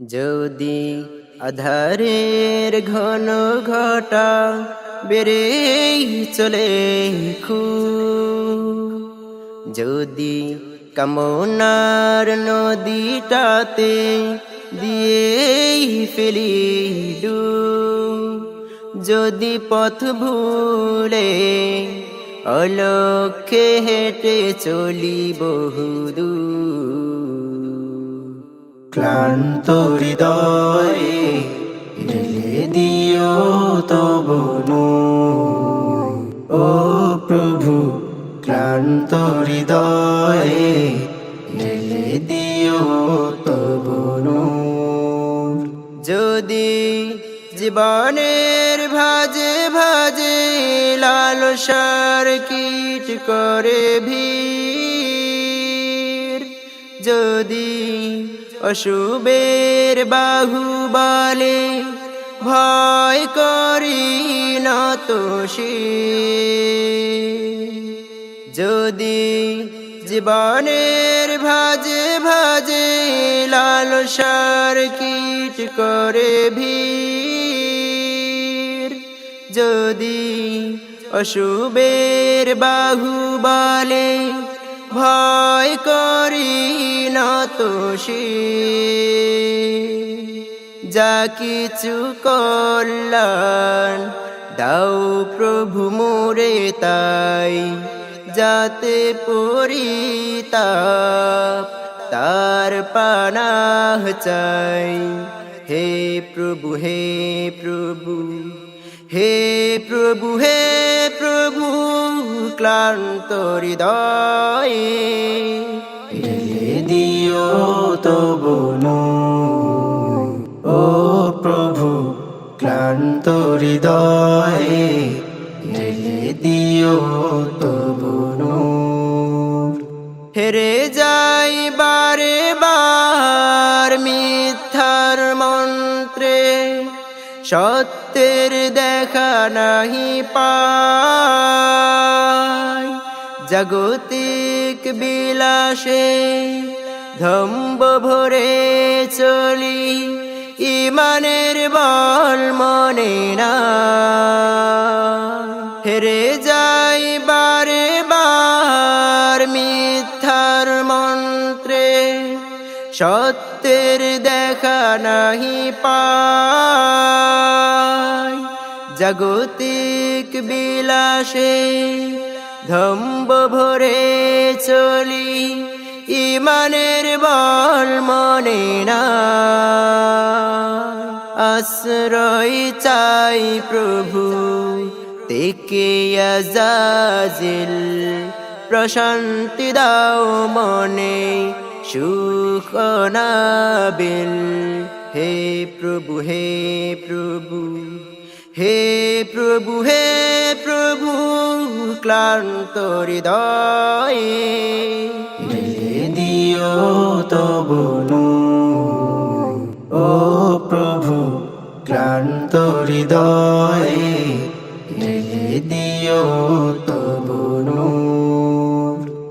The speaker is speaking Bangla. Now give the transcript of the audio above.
যদি আধারের ঘন ঘটা বেড়ে চলে খু যদি কামনার নদীটাতে দিয়ে ফেলি ডু যদি পথ ভুলে অলক্ষে হেঁটে চলি বহুদূর ক্লান্ত হৃদয়ে ঢেলে দিও তবনু ও প্রভু, ক্লান্ত হৃদয়ে ঢেলে দিও তবনু যদি জীবনের ভাজে ভাজে লালসার কীট করে ভিড়, যদি অশুভের বাহু বলে ভয় করি তো যদি জীবনের ভাজে ভাজে লালসার কীট করে ভিড়, যদি অশুভের বাহু বলে ভয় করি না তো যা কিছু কল্যাণ দাও প্রভু মোরে তাই, যাতে পরিতাপ তার পানাহ চাই। হে প্রভু হে প্রভু হে প্রভু, হে ক্লান্ত হৃদয়ে ঢেলে দিও তবনু ও প্রভু ক্লান্ত হৃদয়ে ঢেলে দিও তবনু হেরে যাই সত্যের দেখা নাহি পাই। জাগতিক বিলাসে ধম্ব ভরে চলি, ইমানের বল মনে না। হেরে যাই বারে বার মিথ্যার মন্ত্রে, সত্যের দেখা নাহি পাই। জাগতিক বিলাসে ধম্ব ভরে চলি, ইমানের বল মনে না। আশ্রয় চাই প্রভু, তেকে আজাজিল। প্রশান্তি দাও মনে, সুখ নাবিল হে প্রভু হে প্রভু। হে প্রভু হে প্রভু ক্লান্ত হৃদয়ে। দিও তবনু ও প্রভু ক্লান্ত হৃদয়ে। দিও তবনু